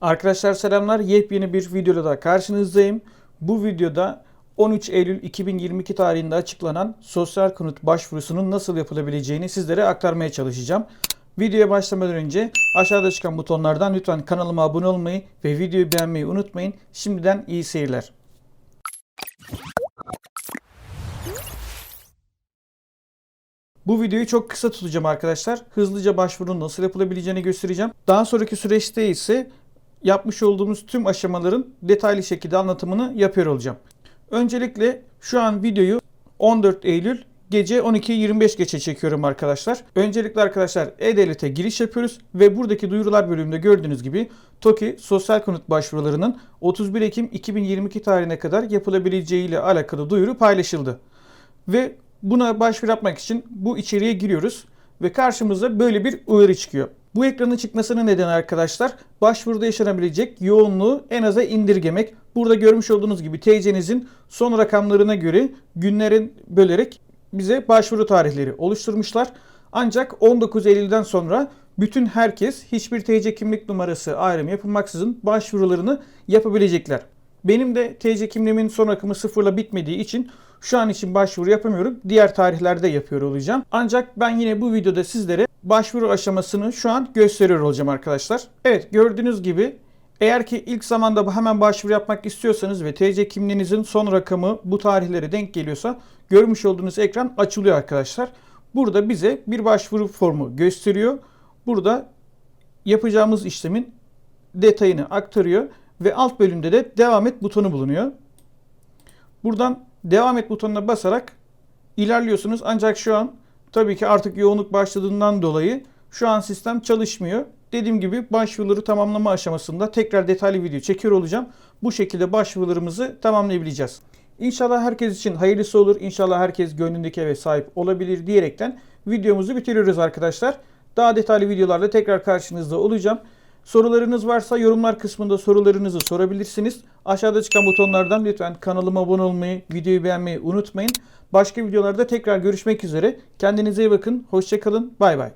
Arkadaşlar selamlar. Yepyeni bir videoda da karşınızdayım. Bu videoda 13 Eylül 2022 tarihinde açıklanan sosyal konut başvurusunun nasıl yapılabileceğini sizlere aktarmaya çalışacağım. Videoya başlamadan önce aşağıda çıkan butonlardan lütfen kanalıma abone olmayı ve videoyu beğenmeyi unutmayın. Şimdiden iyi seyirler. Bu videoyu çok kısa tutacağım arkadaşlar. Hızlıca başvurunun nasıl yapılabileceğini göstereceğim. Daha sonraki süreçte ise yapmış olduğumuz tüm aşamaların detaylı şekilde anlatımını yapıyor olacağım. Öncelikle şu an videoyu 14 Eylül gece 12.25 geçe çekiyorum arkadaşlar. Öncelikle arkadaşlar E-Devlet'e giriş yapıyoruz ve buradaki duyurular bölümünde gördüğünüz gibi TOKİ sosyal konut başvurularının 31 Ekim 2022 tarihine kadar yapılabileceği ile alakalı duyuru paylaşıldı. Ve buna başvuru yapmak için bu içeriğe giriyoruz ve karşımıza böyle bir uyarı çıkıyor. Bu ekranın çıkmasının nedeni arkadaşlar başvuruda yaşanabilecek yoğunluğu en aza indirgemek. Burada görmüş olduğunuz gibi TC'nizin son rakamlarına göre günlerin bölerek bize başvuru tarihleri oluşturmuşlar. Ancak 19 Eylül'den sonra bütün herkes hiçbir TC kimlik numarası ayrımı yapılmaksızın başvurularını yapabilecekler. Benim de TC kimliğimin son rakamı sıfırla bitmediği için şu an için başvuru yapamıyorum. Diğer tarihlerde yapıyor olacağım. Ancak ben yine bu videoda sizlere başvuru aşamasını şu an gösteriyor olacağım arkadaşlar. Evet gördüğünüz gibi eğer ki ilk zamanda hemen başvuru yapmak istiyorsanız ve TC kimliğinizin son rakamı bu tarihlere denk geliyorsa görmüş olduğunuz ekran açılıyor arkadaşlar. Burada bize bir başvuru formu gösteriyor. Burada yapacağımız işlemin detayını aktarıyor ve alt bölümde de devam et butonu bulunuyor. Buradan devam et butonuna basarak ilerliyorsunuz. Ancak şu an tabii ki artık yoğunluk başladığından dolayı şu an sistem çalışmıyor. Dediğim gibi başvuruları tamamlama aşamasında tekrar detaylı video çekiyor olacağım. Bu şekilde başvurularımızı tamamlayabileceğiz. İnşallah herkes için hayırlısı olur. İnşallah herkes gönlündeki eve sahip olabilir diyerekten videomuzu bitiriyoruz arkadaşlar. Daha detaylı videolarla tekrar karşınızda olacağım. Sorularınız varsa yorumlar kısmında sorularınızı sorabilirsiniz. Aşağıda çıkan butonlardan lütfen kanalıma abone olmayı, videoyu beğenmeyi unutmayın. Başka videolarda tekrar görüşmek üzere. Kendinize iyi bakın. Hoşçakalın. Bay bay.